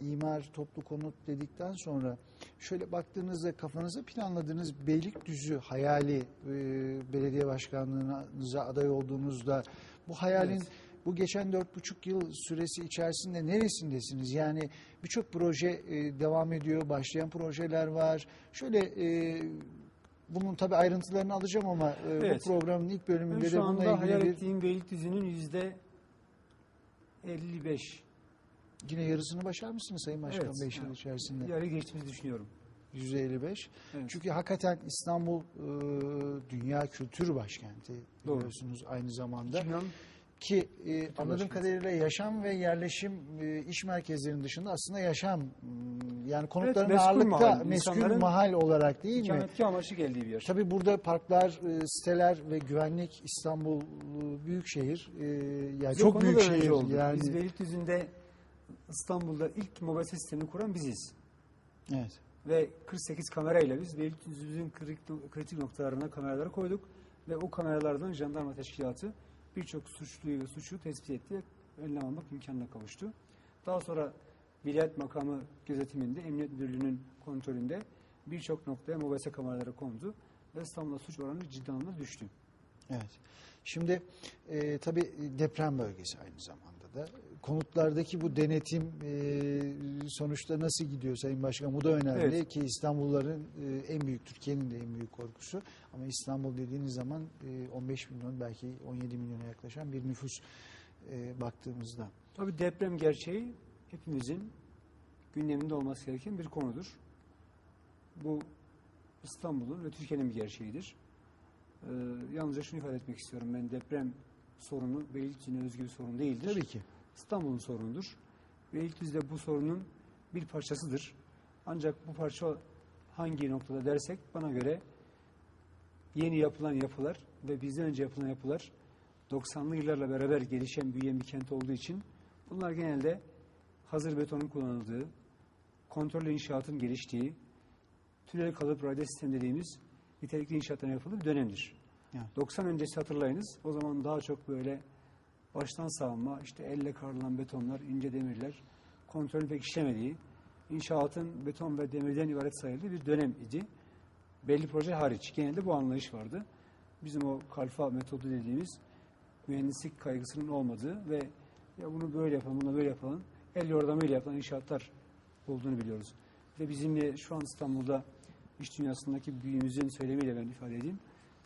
imar, toplu konut dedikten sonra şöyle baktığınızda kafanıza planladığınız Beylikdüzü hayali e, belediye başkanlığınıza aday olduğunuzda bu hayalin Evet. bu geçen dört buçuk yıl süresi içerisinde neresindesiniz? Yani birçok proje e, devam ediyor, başlayan projeler var. Şöyle e, bunun tabii ayrıntılarını alacağım ama e, Evet. bu programın ilk bölümünde de şu bununla anda hayal ilgili bir, ettiğim Beylikdüzü'nün yüzde 55 yine yarısını başar mısınız Sayın Başkan Evet. 5 yıl içerisinde? yarı geçtiğimizi düşünüyorum. %55. Evet. Çünkü hakikaten İstanbul e, dünya kültür başkenti Doğru. biliyorsunuz aynı zamanda. 2010 Ki e, anladığım kadarıyla yaşam ve yerleşim e, iş merkezlerinin dışında aslında yaşam yani konutların meskun ağırlıkta mahal, meskun mahal olarak değil mi? ikametgah amaçlı geldiği bir yer. Tabii burada parklar, e, siteler ve güvenlik İstanbul e, büyükşehir e, yani Biz çok büyük şehir olduk. yani. Biz Beylikdüzü'nde İstanbul'da ilk mobese sistemini kuran biziz. Evet. Ve 48 kamerayla biz Beylikdüzü'nün kritik, kritik noktalarına kameraları koyduk. Ve o kameralardan jandarma teşkilatı birçok suçluyu ve suçu tespit etti. Önlem almak imkanına kavuştu. Daha sonra vilayet makamı gözetiminde, emniyet müdürlüğünün kontrolünde birçok noktaya mobese kameraları kondu. Ve İstanbul'da suç oranı ciddi anlamda düştü. Evet. Şimdi e, tabii deprem bölgesi aynı zamanda da. Konutlardaki bu denetim e, sonuçta nasıl gidiyor Sayın Başkan? Bu da önemli Evet. ki İstanbulluların e, en büyük, Türkiye'nin de en büyük korkusu. Ama İstanbul dediğiniz zaman e, 15 milyon belki 17 milyona yaklaşan bir nüfus e, baktığımızda. Tabii deprem gerçeği hepimizin gündeminde olması gereken bir konudur. Bu İstanbul'un ve Türkiye'nin bir gerçeğidir. Ee, yalnızca şunu ifade etmek istiyorum. Ben deprem sorunu Beylikdüzü'ne özgü bir sorun değildir. Tabii ki. İstanbul'un sorunudur. Beylikdüzü de bu sorunun bir parçasıdır. Ancak bu parça hangi noktada dersek bana göre yeni yapılan yapılar ve bizden önce yapılan yapılar 90'lı yıllarla beraber gelişen, büyüyen bir kent olduğu için bunlar genelde hazır betonun kullanıldığı, kontrollü inşaatın geliştiği, tünel kalıp radyo sistem dediğimiz nitelikli inşaatların yapıldığı bir dönemdir. Evet. 90 öncesi hatırlayınız. O zaman daha çok böyle baştan sağma, işte elle karılan betonlar, ince demirler, kontrolün pek işlemediği, inşaatın beton ve demirden ibaret sayıldığı bir dönem idi. Belli proje hariç. Genelde bu anlayış vardı. Bizim o kalfa metodu dediğimiz mühendislik kaygısının olmadığı ve ya bunu böyle yapalım, bunu böyle yapalım, el yordamıyla yapılan inşaatlar olduğunu biliyoruz. Ve bizim de şu an İstanbul'da iş dünyasındaki büyüğümüzün söylemiyle ben ifade edeyim.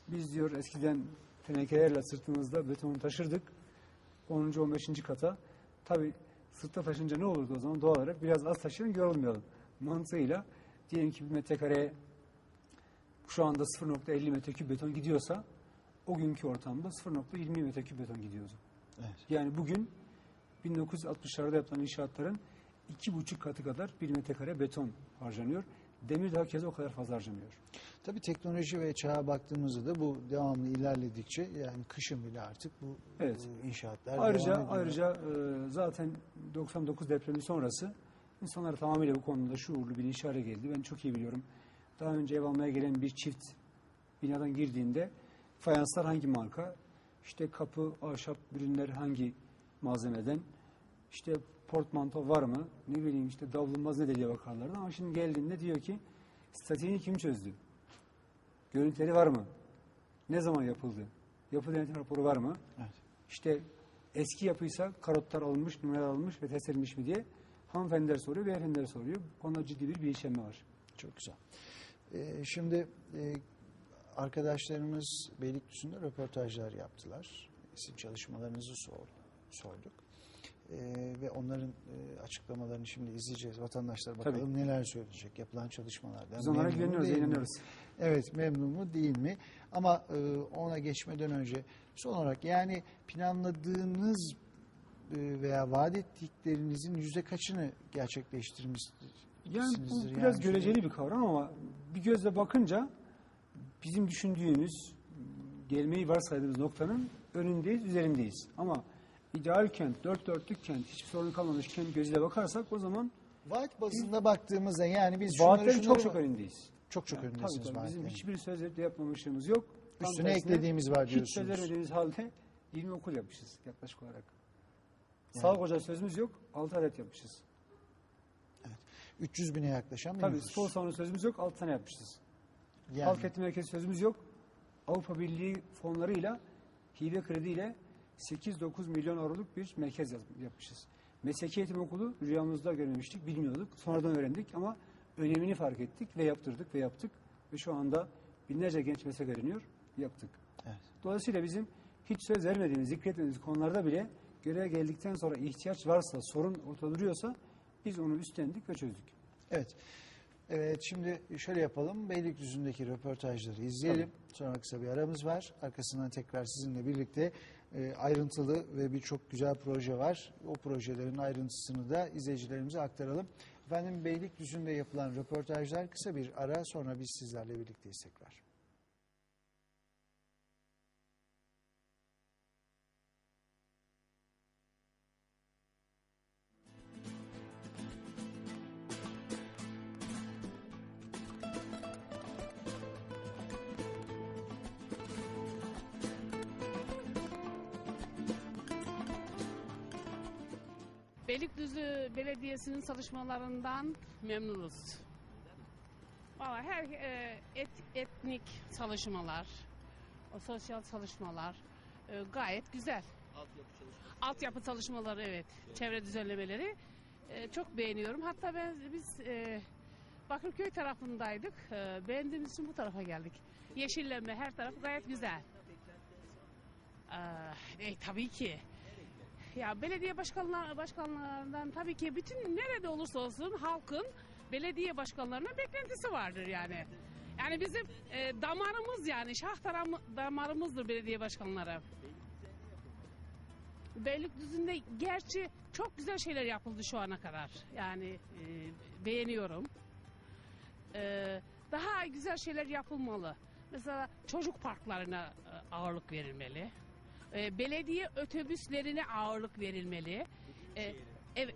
Biz diyor eskiden tenekelerle sırtımızda betonu taşırdık. 10. 15. kata. Tabi sırtta taşınca ne olurdu o zaman? Doğal olarak biraz az taşıyalım yorulmayalım. Mantığıyla diyelim ki bir metrekareye şu anda 0.50 metreküp beton gidiyorsa o günkü ortamda 0.20 metreküp beton gidiyordu. Evet. Yani bugün 1960'larda yapılan inşaatların iki buçuk katı kadar bir metrekare beton harcanıyor. Demir daha keza o kadar fazla harcamıyor. Tabii teknoloji ve çağa baktığımızda da bu devamlı ilerledikçe yani kışın bile artık bu Evet. inşaatlar Ayrıca ayrıca e, zaten 99 depremi sonrası insanlar tamamıyla bu konuda şuurlu bir işare geldi. Ben çok iyi biliyorum. Daha önce ev almaya gelen bir çift binadan girdiğinde fayanslar hangi marka, işte kapı, ahşap ürünler hangi malzemeden, işte portmanto var mı, ne bileyim işte davlumbaz ne diye bakarlardı. Ama şimdi geldiğinde diyor ki statiğini kim çözdü? Görüntüleri var mı? Ne zaman yapıldı? Yapı denetim raporu var mı? Evet. İşte eski yapıysa karotlar alınmış, numaralar alınmış ve test edilmiş mi diye hanımefendiler soruyor, beyefendiler soruyor. Bu konuda ciddi bir bilinçlenme var. Çok güzel. Ee, şimdi e, arkadaşlarımız Beylikdüzü'nde röportajlar yaptılar. Sizin çalışmalarınızı sor, sorduk. Ee, ve onların e, açıklamalarını şimdi izleyeceğiz. Vatandaşlar bakalım Tabii. neler söyleyecek yapılan çalışmalardan. Biz onlara güveniyoruz, inanıyoruz. Evet memnun mu değil mi? Ama e, ona geçmeden önce son olarak yani planladığınız e, veya vaat ettiklerinizin yüzde kaçını gerçekleştirmişsinizdir? Yani bu biraz göreceli bir kavram ama bir gözle bakınca bizim düşündüğümüz, gelmeyi varsaydığımız noktanın önündeyiz, üzerindeyiz. Ama ideal kent, dört dörtlük kent, hiçbir sorun kalmamış kent gözüyle bakarsak o zaman Vaat bazında baktığımızda yani biz şunları vaatlerin şunları çok çok önündeyiz. çok çok Yani önündesiniz tabii, tabii. Bizim vaatlerin. hiçbir sözde yapmamışlığımız yok. Tam Üstüne tersine eklediğimiz var Hiç söz diyorsunuz. vermediğimiz halde 20 okul yapmışız yaklaşık olarak. Sağlık ocağı sözümüz yok, 6 adet yapmışız. 300 bine yaklaşan bir Tabii nüfus. spor salonu sözümüz yok, 6 tane yapmışız. Yani, Halk eğitim merkezi sözümüz yok. Avrupa Birliği fonlarıyla, hibe krediyle 8-9 milyon euroluk bir merkez yap- yapmışız. Mesleki eğitim okulu rüyamızda görmemiştik, bilmiyorduk. Sonradan öğrendik ama önemini fark ettik ve yaptırdık ve yaptık. Ve şu anda binlerce genç meslek öğreniyor, yaptık. Evet. Dolayısıyla bizim hiç söz vermediğimiz, zikretmediğimiz konularda bile göreve geldikten sonra ihtiyaç varsa, sorun ortada duruyorsa biz onu üstlendik ve çözdük. Evet. Evet şimdi şöyle yapalım. Beylikdüzü'ndeki röportajları izleyelim. Sonra kısa bir aramız var. Arkasından tekrar sizinle birlikte e, ayrıntılı ve birçok güzel proje var. O projelerin ayrıntısını da izleyicilerimize aktaralım. Efendim Beylikdüzü'nde yapılan röportajlar kısa bir ara sonra biz sizlerle birlikteyiz tekrar. Belediyesi'nin çalışmalarından memnunuz. Valla her e, et, etnik çalışmalar, o sosyal çalışmalar e, gayet güzel. Altyapı çalışmaları evet, çevre düzenlemeleri e, çok beğeniyorum. Hatta ben biz e, Bakırköy tarafındaydık. E, beğendiğimiz için bu tarafa geldik. Yeşillenme her taraf gayet güzel. Ee, e, tabii ki. Ya belediye başkanlar, başkanlarından tabii ki bütün nerede olursa olsun halkın belediye başkanlarına beklentisi vardır yani. Yani bizim e, damarımız yani şah taram- damarımızdır belediye başkanları. Beylikdüzü'nde gerçi çok güzel şeyler yapıldı şu ana kadar. Yani e, beğeniyorum. E, daha güzel şeyler yapılmalı. Mesela çocuk parklarına e, ağırlık verilmeli. E, belediye otobüslerine ağırlık verilmeli. E, evet.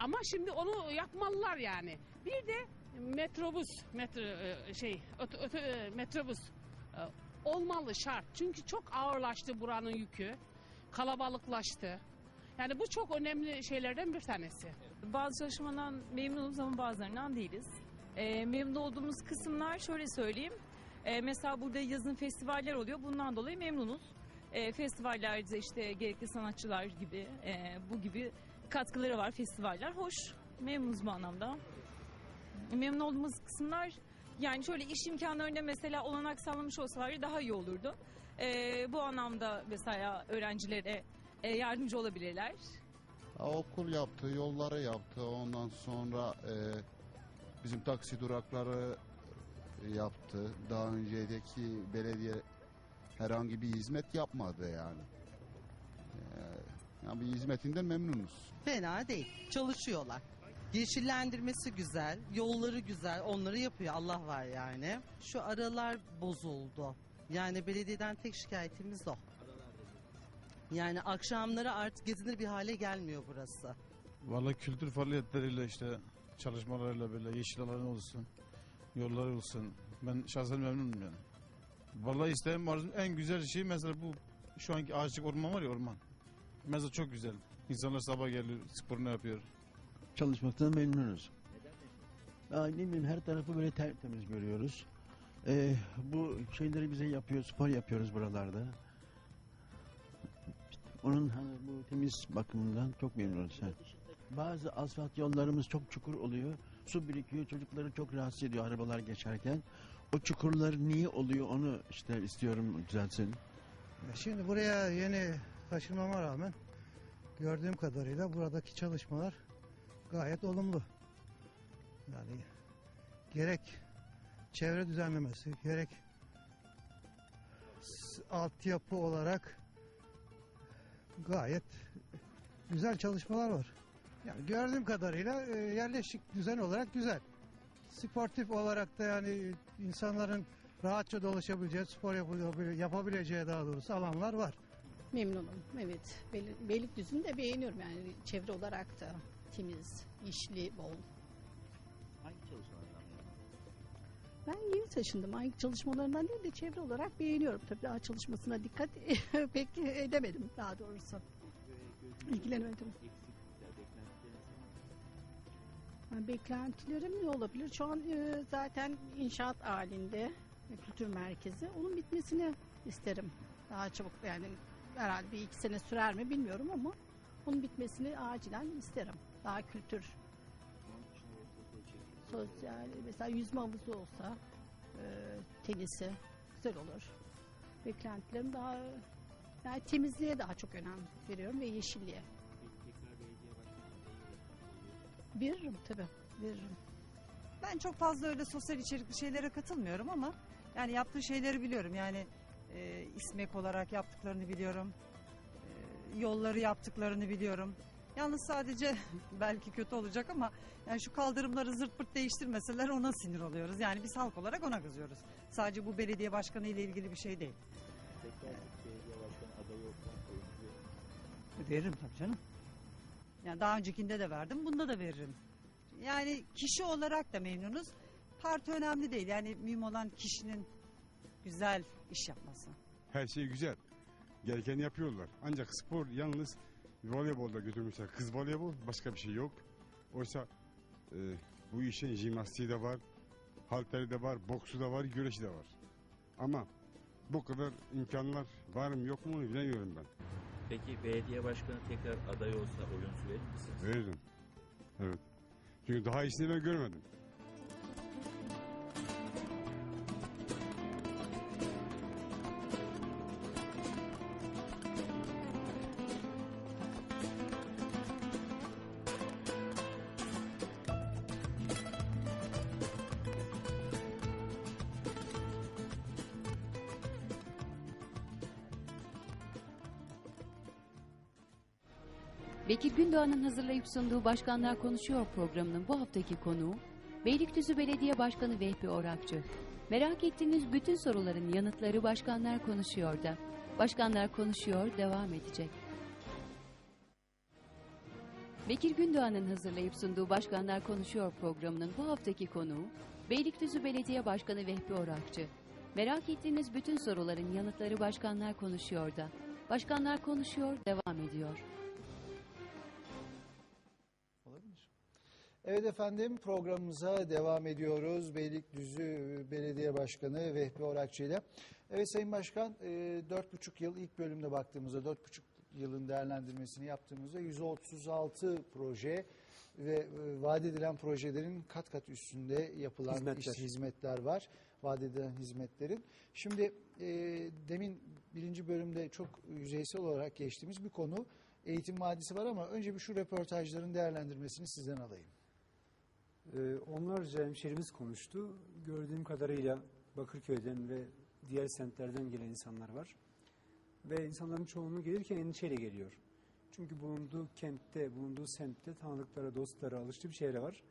Ama şimdi onu yapmalılar yani. Bir de metrobüs, metro e, şey, öte, öte, e, metrobüs e, olmalı şart. Çünkü çok ağırlaştı buranın yükü. Kalabalıklaştı. Yani bu çok önemli şeylerden bir tanesi. Bazı çalışmadan memnunuz ama bazılarından değiliz. Ee, memnun olduğumuz kısımlar şöyle söyleyeyim. Ee, mesela burada yazın festivaller oluyor. Bundan dolayı memnunuz. Ee, festivallerde işte gerekli sanatçılar gibi e, bu gibi katkıları var festivaller. Hoş. Memnunuz bu anlamda. Memnun olduğumuz kısımlar yani şöyle iş imkanlarında mesela olanak sağlamış olsalar daha iyi olurdu. Ee, bu anlamda mesela öğrencilere e, yardımcı olabilirler. Ha, okul yaptı, yolları yaptı. Ondan sonra e, bizim taksi durakları yaptı. Daha önceki belediye herhangi bir hizmet yapmadı yani. E, yani bir hizmetinden memnunuz. Fena değil. Çalışıyorlar. Yeşillendirmesi güzel, yolları güzel, onları yapıyor Allah var yani. Şu aralar bozuldu. Yani belediyeden tek şikayetimiz o. Yani akşamları artık gezilir bir hale gelmiyor burası. Vallahi kültür faaliyetleriyle işte çalışmalarıyla böyle yeşil alanı olsun, yolları olsun. Ben şahsen memnunum yani. Vallahi isteğim var. En güzel şey mesela bu şu anki ağaçlık orman var ya orman. Mesela çok güzel. İnsanlar sabah geliyor, sporunu yapıyor. çalışmaktan memnunuz. Aa, ne bileyim her tarafı böyle tertemiz görüyoruz. Ee, bu şeyleri bize yapıyor, spor yapıyoruz buralarda. Onun hani bu temiz bakımından çok memnunuz. ha. Bazı asfalt yollarımız çok çukur oluyor. Su birikiyor, çocukları çok rahatsız ediyor arabalar geçerken. O çukurlar niye oluyor onu işte istiyorum düzelsin. Şimdi buraya yeni taşınmama rağmen gördüğüm kadarıyla buradaki çalışmalar gayet olumlu. Yani gerek çevre düzenlemesi, gerek altyapı olarak gayet güzel çalışmalar var. Yani gördüğüm kadarıyla e, yerleşik düzen olarak güzel. Sportif olarak da yani insanların rahatça dolaşabileceği, spor yapabile- yapabileceği daha doğrusu alanlar var. Memnunum. Evet. Beylik- Beylikdüzü'nü de beğeniyorum yani çevre olarak da temiz, işli, bol. Hangi çalışmalardan Ben yeni taşındım. Aynı çalışmalarından değil de çevre olarak beğeniyorum. Tabii daha çalışmasına dikkat pek edemedim daha doğrusu. İlgilenemedim. Beklentilerim ne olabilir? Şu an e, zaten inşaat halinde e, kültür merkezi. Onun bitmesini isterim. Daha çabuk yani herhalde bir iki sene sürer mi bilmiyorum ama onun bitmesini acilen isterim. Daha kültür, sosyal, mesela yüzme havuzu olsa, e, tenisi güzel olur. Beklentilerim daha yani temizliğe daha çok önem veriyorum ve yeşilliğe. Veririm tabii, veririm. Ben çok fazla öyle sosyal içerikli şeylere katılmıyorum ama yani yaptığı şeyleri biliyorum. Yani e, İSMEK olarak yaptıklarını biliyorum. E, yolları yaptıklarını biliyorum. Yalnız sadece belki kötü olacak ama yani şu kaldırımları zırt pırt değiştirmeseler ona sinir oluyoruz. Yani biz halk olarak ona kızıyoruz. Sadece bu belediye başkanı ile ilgili bir şey değil. Veririm tabii canım. Yani daha öncekinde de verdim, bunda da veririm. Yani kişi olarak da memnunuz. Parti önemli değil. Yani mühim olan kişinin güzel iş yapması. Her şey güzel. Gerekeni yapıyorlar. Ancak spor yalnız voleybolda götürmüşler. Kız voleybol başka bir şey yok. Oysa e, bu işin jimnastiği de var, halteri de var, boksu da var, güreşi de var. Ama bu kadar imkanlar var mı yok mu bilemiyorum ben. Peki belediye başkanı tekrar aday olsa oyunuzu verir misiniz? Veririm. Evet. Çünkü daha iyisini ben görmedim. Bekir Gündoğan'ın hazırlayıp sunduğu Başkanlar Konuşuyor programının bu haftaki konuğu Beylikdüzü Belediye Başkanı Vehbi Orakçı. Merak ettiğiniz bütün soruların yanıtları Başkanlar Konuşuyor da. Başkanlar Konuşuyor devam edecek. Bekir Gündoğan'ın hazırlayıp sunduğu Başkanlar Konuşuyor programının bu haftaki konuğu Beylikdüzü Belediye Başkanı Vehbi Orakçı. Merak ettiğiniz bütün soruların yanıtları Başkanlar Konuşuyor da. Başkanlar Konuşuyor devam ediyor. Evet efendim programımıza devam ediyoruz. Beylikdüzü Belediye Başkanı Vehbi Orakçı ile. Evet Sayın Başkan e, dört buçuk yıl ilk bölümde baktığımızda dört buçuk yılın değerlendirmesini yaptığımızda 136 proje ve e, vaat edilen projelerin kat kat üstünde yapılan Hizmetler. hizmetler var. Vaat edilen hizmetlerin. Şimdi e, demin birinci bölümde çok yüzeysel olarak geçtiğimiz bir konu eğitim vadisi var ama önce bir şu röportajların değerlendirmesini sizden alayım. Ee, onlarca hemşerimiz konuştu. Gördüğüm kadarıyla Bakırköy'den ve diğer semtlerden gelen insanlar var. Ve insanların çoğunluğu gelirken endişeyle geliyor. Çünkü bulunduğu kentte, bulunduğu semtte tanıdıkları, dostları, alıştığı bir şeyler var.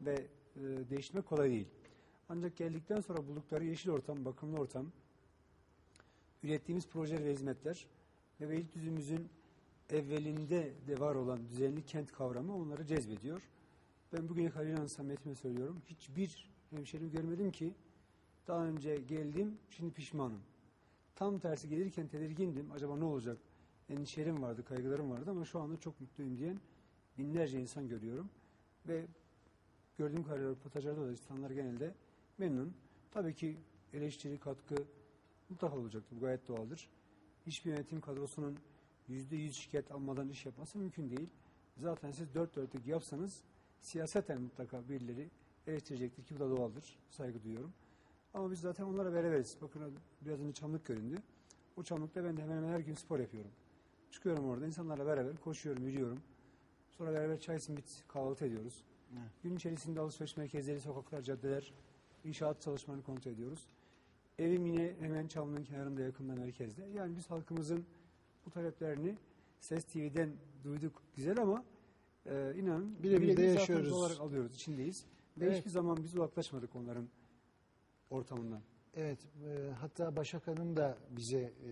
Ve e, kolay değil. Ancak geldikten sonra buldukları yeşil ortam, bakımlı ortam, ürettiğimiz projeler ve hizmetler ve Beylikdüzü'müzün evvelinde de var olan düzenli kent kavramı onları cezbediyor. Ben bugüne kadar inan samimiyetime söylüyorum. Hiçbir hemşerim görmedim ki daha önce geldim şimdi pişmanım. Tam tersi gelirken tedirgindim. Acaba ne olacak? Endişelerim vardı, kaygılarım vardı ama şu anda çok mutluyum diyen binlerce insan görüyorum. Ve gördüğüm kadarıyla röportajlarda da insanlar genelde memnun. Tabii ki eleştiri, katkı mutlaka olacaktır. Bu gayet doğaldır. Hiçbir yönetim kadrosunun yüzde yüz şikayet almadan iş yapması mümkün değil. Zaten siz dört dörtlük yapsanız siyaseten mutlaka birileri eleştirecektir ki bu da doğaldır. Saygı duyuyorum. Ama biz zaten onlara beraberiz. Bakın biraz önce çamlık göründü. O çamlıkta ben de hemen hemen her gün spor yapıyorum. Çıkıyorum orada insanlarla beraber koşuyorum, yürüyorum. Sonra beraber çay simit kahvaltı ediyoruz. Evet. Gün içerisinde alışveriş merkezleri, sokaklar, caddeler, inşaat çalışmalarını kontrol ediyoruz. Evim yine hemen Çamlı'nın kenarında yakında merkezde. Yani biz halkımızın bu taleplerini Ses TV'den duyduk güzel ama e, inanın Birebir yaşıyoruz. olarak alıyoruz, içindeyiz. Ve Evet. hiçbir zaman biz uzaklaşmadık onların ortamından. Evet, e, hatta Başak Hanım da bize e,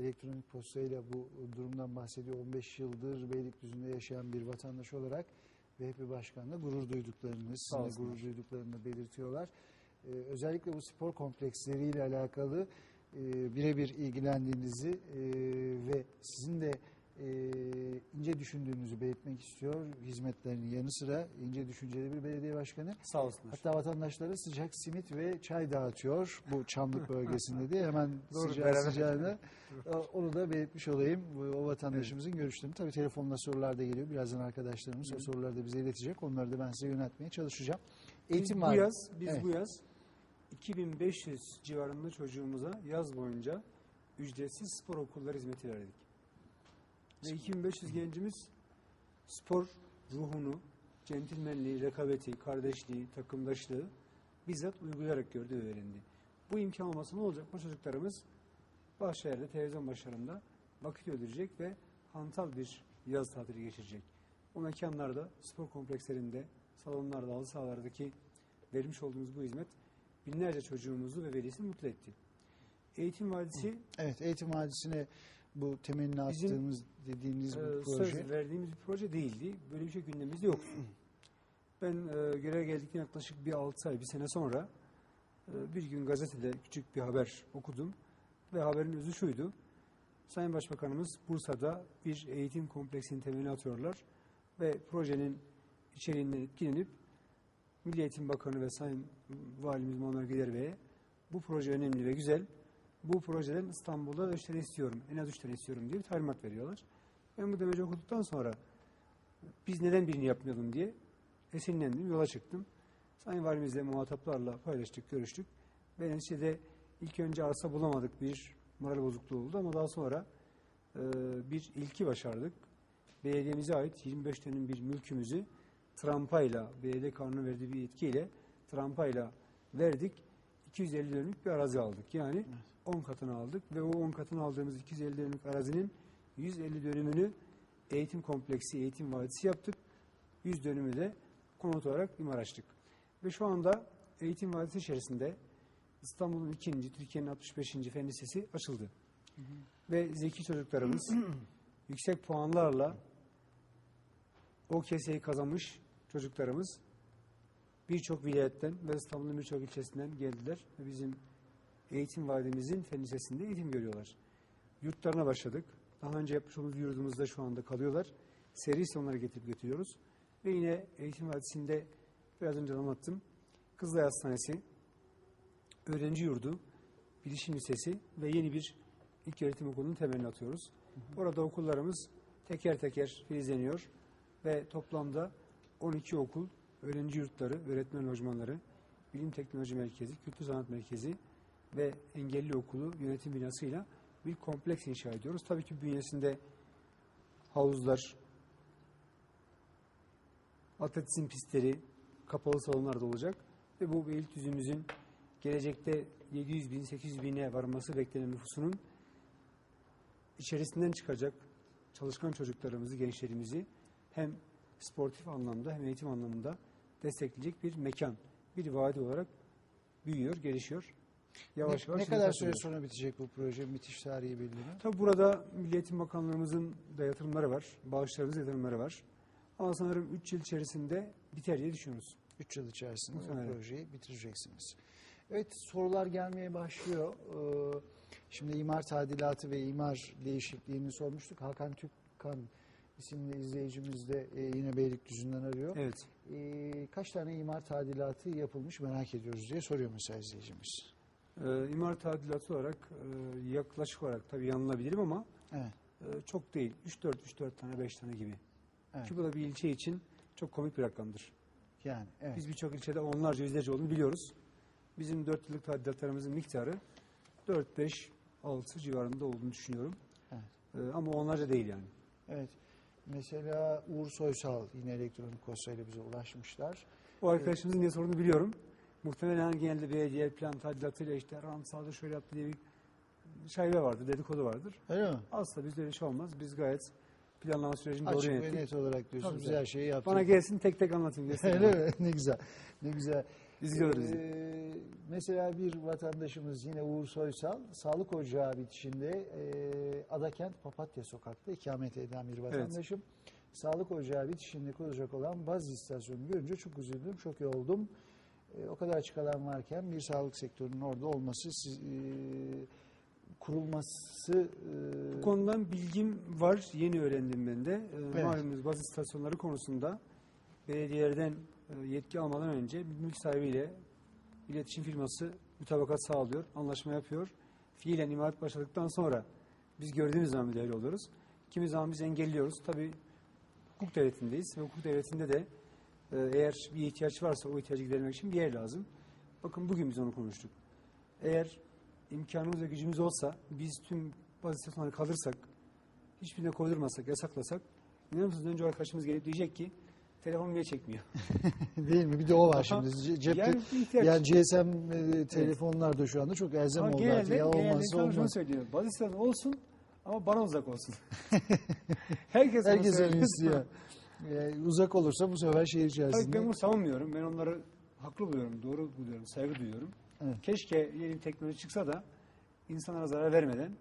elektronik postayla bu durumdan bahsediyor. 15 yıldır Beylikdüzü'nde yaşayan bir vatandaş olarak VHP Başkanı'na gurur duyduklarını, sizinle gurur duyduklarını belirtiyorlar. E, özellikle bu spor kompleksleriyle alakalı e, birebir ilgilendiğinizi e, ve sizin de e, ince düşündüğünüzü belirtmek istiyor. Hizmetlerinin yanı sıra ince düşünceli bir belediye başkanı. Sağ olsunlar. Hatta vatandaşlara sıcak simit ve çay dağıtıyor bu Çamlık bölgesinde de hemen Doğru, sıcağı beraber. sıcağına. Onu da belirtmiş olayım. O vatandaşımızın görüşlerini. Tabii telefonla sorular da geliyor. Birazdan arkadaşlarımız o soruları da bize iletecek. Onları da ben size yöneltmeye çalışacağım. Eğitim biz var. bu yaz, biz Evet. bu yaz 2500 civarında çocuğumuza yaz boyunca ücretsiz spor okulları hizmeti verdik. Ve 2500 gencimiz spor ruhunu, centilmenliği, rekabeti, kardeşliği, takımdaşlığı bizzat uygulayarak gördü ve öğrendi. Bu imkan olmasa ne olacak? Bu çocuklarımız Bahçeliev'de, televizyon başlarında vakit öldürecek ve hantal bir yaz tatili geçirecek. O mekanlarda, spor komplekslerinde, salonlarda, halı sahalardaki vermiş olduğumuz bu hizmet binlerce çocuğumuzu ve velisini mutlu etti. Eğitim Vadisi Evet, eğitim hadisine bu temelini attığımız dediğiniz e, bir proje. söz verdiğimiz bir proje değildi. Böyle bir şey gündemimizde yoktu. Ben e, göreve geldikten yaklaşık bir 6 ay, bir sene sonra e, bir gün gazetede küçük bir haber okudum. Ve haberin özü şuydu. Sayın Başbakanımız Bursa'da bir eğitim kompleksinin temelini atıyorlar. Ve projenin içeriğinden etkilenip Milli Eğitim Bakanı ve Sayın Valimiz Manuel Gider Bey'e bu proje önemli ve güzel. Bu projeden İstanbul'da 3 tane istiyorum, en az 3 tane istiyorum diye bir talimat veriyorlar. Ben bu demeci okuduktan sonra biz neden birini yapmayalım diye esinlendim, yola çıktım. Sayın Valimizle muhataplarla paylaştık, görüştük. Ve neticede ilk önce arsa bulamadık, bir moral bozukluğu oldu ama daha sonra e, bir ilki başardık. Belediyemize ait 25 dönüm bir mülkümüzü trampayla, belediye kanunu verdiği bir yetkiyle trampayla verdik. 250 dönümlük bir arazi aldık. Yani 10 katını aldık ve o 10 katını aldığımız 250 dönümlük arazinin 150 dönümünü eğitim kompleksi, eğitim vadisi yaptık. 100 dönümü de konut olarak imar açtık. Ve şu anda eğitim vadisi içerisinde İstanbul'un ikinci, Türkiye'nin 65. fen lisesi açıldı. Ve zeki çocuklarımız yüksek puanlarla o keseyi kazanmış çocuklarımız birçok vilayetten ve İstanbul'un birçok ilçesinden geldiler bizim eğitim vadimizin fen lisesinde eğitim görüyorlar. Yurtlarına başladık. Daha önce yapmış olduğumuz yurdumuzda şu anda kalıyorlar. Serisi onları getirip götürüyoruz. Ve yine eğitim vadisinde biraz önce anlattım. Kızılay Hastanesi, öğrenci yurdu, bilişim lisesi ve yeni bir ilk öğretim okulunun temelini atıyoruz. Orada okullarımız teker teker filizleniyor ve toplamda 12 okul, öğrenci yurtları, öğretmen lojmanları, bilim teknoloji merkezi, kültür sanat merkezi ve engelli okulu yönetim binasıyla bir kompleks inşa ediyoruz. Tabii ki bünyesinde havuzlar, atletizm pistleri, kapalı salonlar da olacak. Ve bu Beylikdüzü'müzün gelecekte 700 bin, 800 bine varması beklenen nüfusunun içerisinden çıkacak çalışkan çocuklarımızı, gençlerimizi hem sportif anlamda hem eğitim anlamında destekleyecek bir mekan, bir vadi olarak büyüyor, gelişiyor. Yavaş ne, yavaş ne kadar süre alıyor. sonra bitecek bu proje? Bitiş tarihi belli mi? Tabi burada Milli Eğitim Bakanlığımızın da yatırımları var, bağışlarımız yatırımları var. Ama sanırım 3 yıl içerisinde biter diye düşünüyoruz. 3 yıl içerisinde bu projeyi bitireceksiniz. Evet sorular gelmeye başlıyor. Ee, Şimdi imar tadilatı ve imar değişikliğini sormuştuk. Hakan Tükkan isimli izleyicimiz de e, yine Beylikdüzü'nden arıyor. Evet. Ee, kaç tane imar tadilatı yapılmış merak ediyoruz diye soruyor mesela izleyicimiz. Ee, imar tadilatı olarak e, yaklaşık olarak tabii yanılabilirim ama Evet. e, çok değil. 3-4, 3-4 tane, 5 tane gibi. Evet. Ki bu da bir ilçe için çok komik bir rakamdır. Yani evet. Biz birçok ilçede onlarca, yüzlerce olduğunu biliyoruz. Bizim 4 yıllık tadilatlarımızın miktarı 4, 5, 6 civarında olduğunu düşünüyorum. Evet. Ee, ama onlarca değil yani. Evet. Mesela Uğur Soysal yine elektronik postayla bize ulaşmışlar. O arkadaşımızın ne sorunu biliyorum. Muhtemelen genelde belediye plan tadilatıyla işte rant sağda şöyle yaptı diye bir şaibe vardır, dedikodu vardır. Öyle mi? Asla bizde öyle şey olmaz. Biz gayet planlama sürecini doğru Açık ve yönettik. net olarak diyorsunuz. Tabii Biz her şeyi yaptık. Bana gelsin tek tek anlatayım. göstereyim. Öyle mi? Ne güzel. Ne güzel. İzliyoruz bizi. Ee, mesela bir vatandaşımız yine Uğur Soysal sağlık ocağı bitişinde e, Adakent Papatya sokakta ikamet eden bir vatandaşım. Sağlık ocağı bitişinde kurulacak olan baz istasyonu görünce çok üzüldüm, çok iyi oldum. E, o kadar açık alan varken bir sağlık sektörünün orada olması siz, e, kurulması e, Bu konudan bilgim var. Yeni öğrendim ben de. Ee, Evet. Malumunuz bazı istasyonları konusunda belediyelerden e, yetki almadan önce bir mülk sahibiyle iletişim firması mütabakat sağlıyor, anlaşma yapıyor. Fiilen imalat başladıktan sonra biz gördüğümüz zaman müdahale oluyoruz. Kimi zaman biz engelliyoruz. Tabii hukuk devletindeyiz ve hukuk devletinde de e, eğer bir ihtiyaç varsa o ihtiyacı gidermek için bir yer lazım. Bakın bugün biz onu konuştuk. Eğer imkanımız ve gücümüz olsa biz tüm bazı istasyonları kaldırsak, hiçbirine koydurmasak, yasaklasak inanır mısınız önce arkadaşımız gelip diyecek ki telefon niye çekmiyor? değil mi? Bir de o var şimdi. Ce- Cepte, Yani ihtiyaç. yani GSM e, telefonlar da şu anda çok elzem Ama oldu genelde, artık. Ya olmazsa şunu olmaz. söylüyor. Bazı istasyon olsun ama bana uzak olsun. Herkes Herkes öyle söylüyor. Yani uzak olursa bu sefer şehir Tabii içerisinde. ben bunu savunmuyorum. Ben onları haklı buluyorum, doğru buluyorum, saygı duyuyorum. Evet. Keşke yeni bir teknoloji çıksa da insanlara zarar vermeden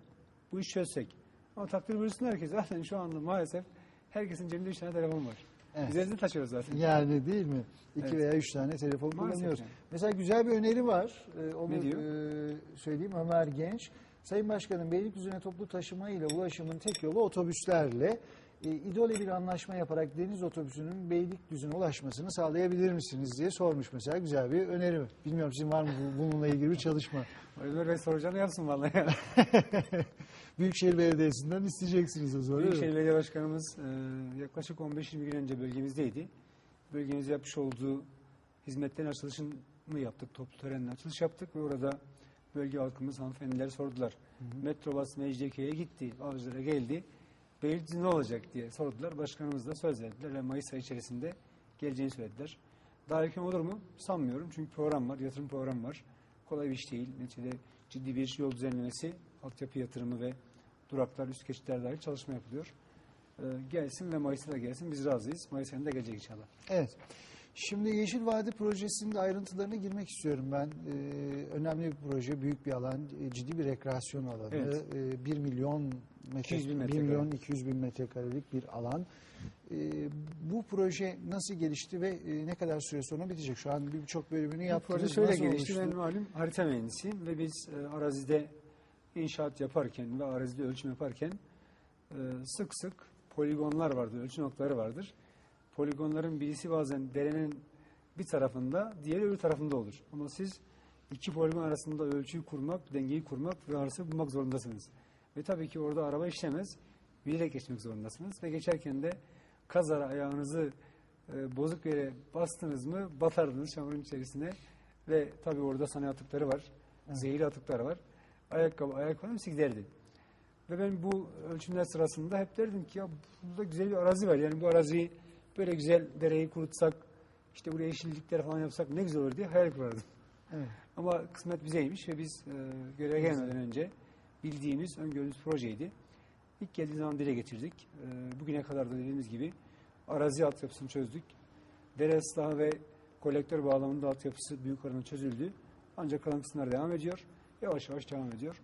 bu işi çözsek. Ama takdir buyursun herkes. Zaten şu anda maalesef herkesin cebinde üç tane telefon var. Evet. Biz elimizde taşıyoruz zaten. Yani değil mi? İki Evet. veya üç tane telefon Maalesef kullanıyoruz. yani. Mesela güzel bir öneri var. Ee, onu Ne diyor? e, söyleyeyim Ömer Genç. Sayın Başkanım Beylikdüzü'ne toplu taşıma ile ulaşımın tek yolu otobüslerle. E, İdole bir anlaşma yaparak deniz otobüsünün Beylikdüzü'ne ulaşmasını sağlayabilir misiniz diye sormuş mesela. Güzel bir öneri. Bilmiyorum sizin var mı bu- bununla ilgili bir çalışma? Ömer Bey soracağını yapsın vallahi. Büyükşehir Belediyesi'nden isteyeceksiniz o zaman. mi? Büyükşehir Belediye Başkanımız e, yaklaşık 15-20 gün önce bölgemizdeydi. Bölgemizde yapmış olduğu hizmetlerin açılışını yaptık. Toplu törenle açılış yaptık ve orada bölge halkımız hanımefendiler sordular. Metrobus Mecidiyeköy'e gitti, Avcılar'a geldi. Beylikdüzü ne olacak diye sordular. Başkanımız da söz verdiler ve Mayıs ayı içerisinde geleceğini söylediler. Daha erken olur mu? Sanmıyorum. Çünkü program var, yatırım programı var. Kolay bir iş değil. Neticede ciddi bir yol düzenlemesi, altyapı yatırımı ve duraklar, üst geçitler dahil çalışma yapılıyor. Ee, gelsin ve Mayıs'ta da gelsin. Biz razıyız. Mayıs ayında gelecek inşallah. Evet. Şimdi Yeşil Vadi projesinin ayrıntılarına girmek istiyorum ben. Ee, önemli bir proje, büyük bir alan, e, ciddi bir rekreasyon alanı. Evet. Ee, 1 milyon metre, 200 bin 1 metrekare. milyon 200 bin metrekarelik bir alan. Ee, bu proje nasıl gelişti ve e, ne kadar süre sonra bitecek? Şu an birçok bölümünü yaptınız. proje şöyle Nasıl gelişti. oluştu? Ben malum harita mühendisiyim ve biz e, arazide inşaat yaparken ve arazide ölçüm yaparken e, sık sık poligonlar vardır, ölçü noktaları vardır. Poligonların birisi bazen derenin bir tarafında, diğeri öbür tarafında olur. Ama siz iki poligon arasında ölçüyü kurmak, dengeyi kurmak ve arası bulmak zorundasınız. Ve tabii ki orada araba işlemez, bilerek geçmek zorundasınız. Ve geçerken de kazara ayağınızı e, bozuk yere bastınız mı batardınız çamurun içerisine. Ve tabii orada sana atıkları var, zehirli atıklar var. Ayakkabı, ayak falan hepsi giderdi. Ve ben bu ölçümler sırasında hep derdim ki ya burada güzel bir arazi var. Yani bu araziyi böyle güzel dereyi kurutsak, işte buraya yeşillikler falan yapsak ne güzel olur diye hayal kurardım. Evet. Ama kısmet bizeymiş ve biz e, göreve gelmeden önce bildiğimiz, öngördüğümüz projeydi. İlk geldiği zaman dile getirdik. E, bugüne kadar da dediğimiz gibi arazi altyapısını çözdük. Dere ıslahı ve kolektör bağlamında altyapısı büyük oranda çözüldü. Ancak kalan kısımlar devam ediyor. Yavaş yavaş devam ediyor.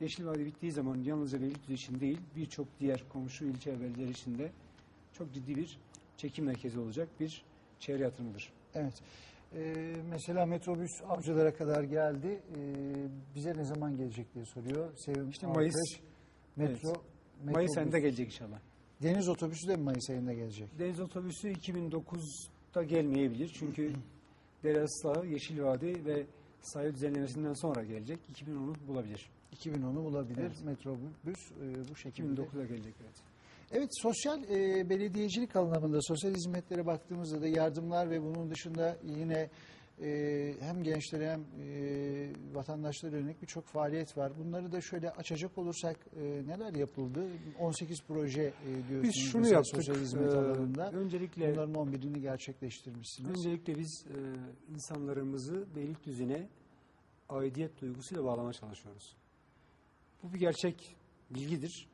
Yeşil Vadi bittiği zaman yalnızca Beylikdüzü için değil, birçok diğer komşu ilçe belediyeler için de çok ciddi bir çekim merkezi olacak bir çevre yatırımıdır. Evet. Ee, mesela metrobüs avcılara kadar geldi. Ee, bize ne zaman gelecek diye soruyor. Sevim İşte. Mayıs, Metro, evet. metrobüs. Mayıs ayında gelecek inşallah. Deniz otobüsü de mi Mayıs ayında gelecek? Deniz otobüsü 2009'da gelmeyebilir. Çünkü dere ıslahı, Yeşil Vadi ve sahil düzenlemesinden sonra gelecek. 2010'u bulabilir. 2010'u bulabilir. Evet. Metrobüs e, bu şekilde. 2009'da gelecek evet. Evet sosyal e, belediyecilik anlamında sosyal hizmetlere baktığımızda da yardımlar ve bunun dışında yine e, hem gençlere hem e, vatandaşlara yönelik birçok faaliyet var. Bunları da şöyle açacak olursak e, neler yapıldı? 18 proje e, diyorsunuz. Biz şunu mesela yaptık. Sosyal hizmet Ee, alanında. öncelikle Bunların 11'ini gerçekleştirmişsiniz. öncelikle biz e, insanlarımızı Beylikdüzü'ne aidiyet duygusuyla bağlamaya çalışıyoruz. Bu bir gerçek bilgidir.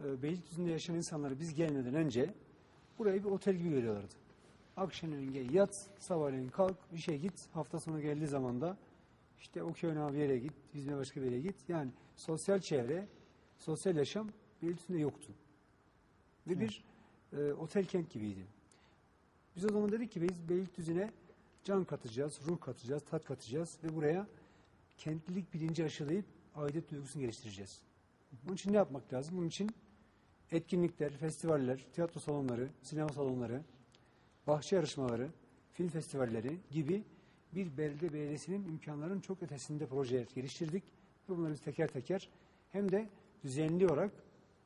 E, Beylikdüzü'nde yaşayan insanları biz gelmeden önce burayı bir otel gibi görüyorlardı. Akşamleyin gel yat, sabahleyin kalk, işe git. Hafta sonu geldiği zaman da işte o köyüne bir yere git, yüzme başka bir yere git. Yani sosyal çevre, sosyal yaşam Beylikdüzü'nde yoktu. Ve bir e, otel kent gibiydi. Biz o zaman dedik ki biz Beylikdüzü'ne can katacağız, ruh katacağız, tat katacağız ve buraya kentlilik bilinci aşılayıp aidiyet duygusunu geliştireceğiz. Bunun için ne yapmak lazım? Bunun için etkinlikler, festivaller, tiyatro salonları, sinema salonları, bahçe yarışmaları, film festivalleri gibi bir belde belediyesinin imkanlarının çok ötesinde projeler geliştirdik. Ve bunları biz teker teker hem de düzenli olarak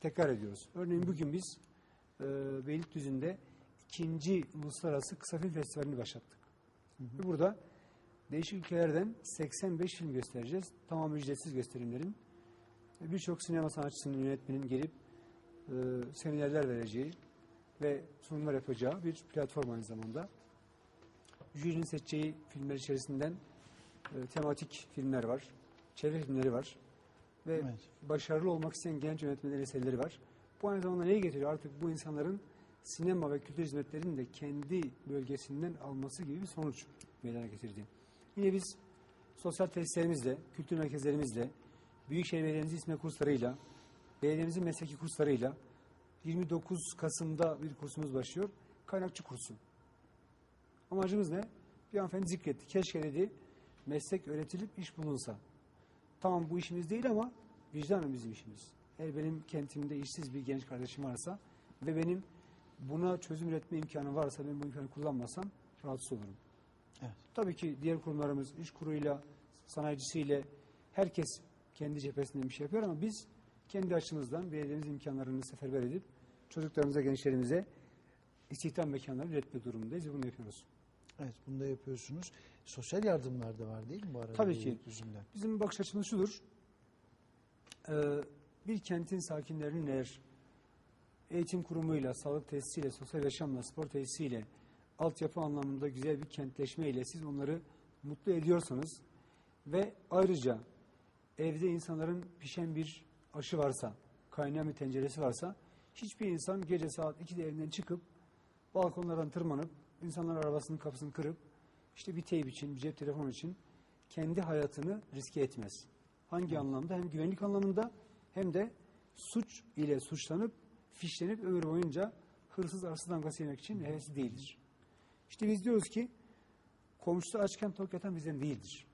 tekrar ediyoruz. Örneğin bugün biz e, Beylikdüzü'nde ikinci Uluslararası Kısa Film Festivali'ni başlattık. Ve burada değişik ülkelerden 85 film göstereceğiz. Tamam ücretsiz gösterimlerin. Birçok sinema sanatçısının, yönetmenin gelip e, seminerler vereceği ve sunumlar yapacağı bir platform aynı zamanda. Jürinin seçeceği filmler içerisinden e, tematik filmler var, çevre filmleri var ve Evet. başarılı olmak isteyen genç yönetmenlerin eserleri var. Bu aynı zamanda neyi getiriyor? Artık bu insanların sinema ve kültür hizmetlerini de kendi bölgesinden alması gibi bir sonuç meydana getirdi. Yine biz sosyal tesislerimizle, kültür merkezlerimizle, Büyükşehir Belediye'mizin isme kurslarıyla, belediyemizin mesleki kurslarıyla 29 Kasım'da bir kursumuz başlıyor. Kaynakçı kursu. Amacımız ne? Bir hanımefendi zikretti. Keşke dedi meslek öğretilip iş bulunsa. Tamam bu işimiz değil ama vicdanen bizim işimiz. Eğer benim kentimde işsiz bir genç kardeşim varsa ve benim buna çözüm üretme imkanı varsa ben bu imkanı kullanmasam rahatsız olurum. Evet. Tabii ki diğer kurumlarımız iş kuruyla, sanayicisiyle herkes kendi cephesinden bir şey yapıyor ama biz kendi açımızdan belediyemiz imkanlarını seferber edip çocuklarımıza, gençlerimize istihdam mekanları üretme durumundayız ve bunu yapıyoruz. Evet bunu da yapıyorsunuz. Sosyal yardımlar da var değil mi bu arada? Tabii ki. Beylikdüzü'nde? Bizim bakış açımız şudur. Ee, bir kentin sakinlerinin eğer eğitim kurumuyla, sağlık tesisiyle, sosyal yaşamla, spor tesisiyle, altyapı anlamında güzel bir kentleşmeyle siz onları mutlu ediyorsanız ve ayrıca evde insanların pişen bir aşı varsa, kaynayan bir tenceresi varsa hiçbir insan gece saat 2'de evinden çıkıp balkonlardan tırmanıp insanlar arabasının kapısını kırıp işte bir teyp için, bir cep telefonu için kendi hayatını riske etmez. Hangi anlamda? Hem güvenlik anlamında hem de suç ile suçlanıp fişlenip ömür boyunca hırsız arsız damgası yemek için hevesli değildir. İşte biz diyoruz ki komşusu açken tok yatan bizden değildir.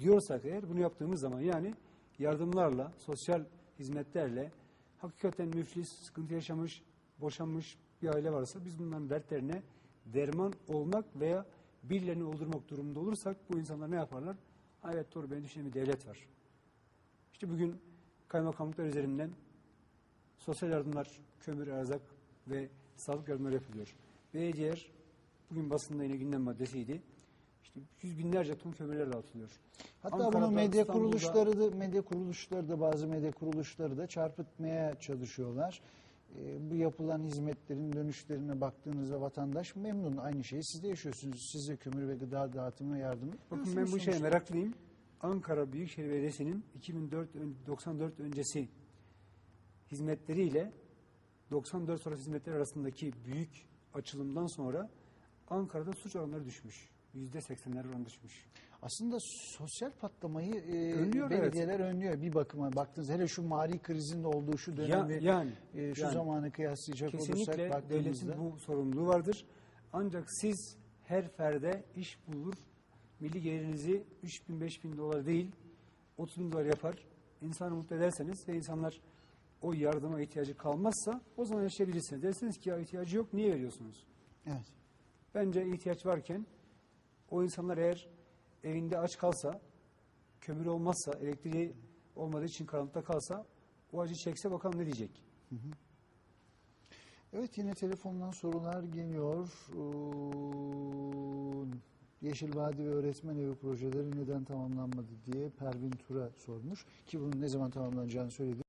Diyorsak eğer bunu yaptığımız zaman yani yardımlarla, sosyal hizmetlerle hakikaten müflis, sıkıntı yaşamış, boşanmış bir aile varsa biz bunların dertlerine derman olmak veya birilerini öldürmek durumunda olursak bu insanlar ne yaparlar? Evet doğru ben düşünen bir devlet var. İşte bugün kaymakamlıklar üzerinden sosyal yardımlar, kömür, erzak ve sağlık yardımları yapılıyor. Ve diğer bugün basında yine gündem maddesiydi. İşte yüz binlerce ton kömürler dağıtılıyor. Hatta Ankara'da, bunu medya İstanbul'da- kuruluşları da medya kuruluşları da bazı medya kuruluşları da çarpıtmaya çalışıyorlar. Ee, bu yapılan hizmetlerin dönüşlerine baktığınızda vatandaş memnun. Aynı şeyi siz de yaşıyorsunuz. Siz de kömür ve gıda dağıtımına yardım Bakın ben bu şeye meraklıyım. Ankara Büyükşehir Belediyesi'nin 2004 ön- 94 öncesi hizmetleriyle 94 sonrası hizmetler arasındaki büyük açılımdan sonra Ankara'da suç oranları düşmüş. %80'ler oran düşmüş. Aslında sosyal patlamayı e, Önlüyor, belediyeler önlüyor. Bir bakıma baktığınız hele şu mali krizin olduğu şu Ya- dönemi yani, e, şu yani. zamanı kıyaslayacak Kesinlikle olursak baktığımızda devletin bu sorumluluğu vardır. Ancak siz her ferde iş bulur, milli gelirinizi 3 bin 5 bin dolar değil 30 bin dolar yapar. İnsanı mutlu ederseniz ve insanlar o yardıma ihtiyacı kalmazsa o zaman yaşayabilirsiniz. Dersiniz ki ya ihtiyacı yok niye veriyorsunuz? Evet. Bence ihtiyaç varken o insanlar eğer evinde aç kalsa, kömür olmazsa, elektriği olmadığı için karanlıkta kalsa o acı çekse bakalım ne diyecek? Evet yine telefondan sorular geliyor. Yeşil Vadi ve Öğretmen Evi projeleri neden tamamlanmadı diye Pervin Tura sormuş. Ki bunun ne zaman tamamlanacağını söyledi.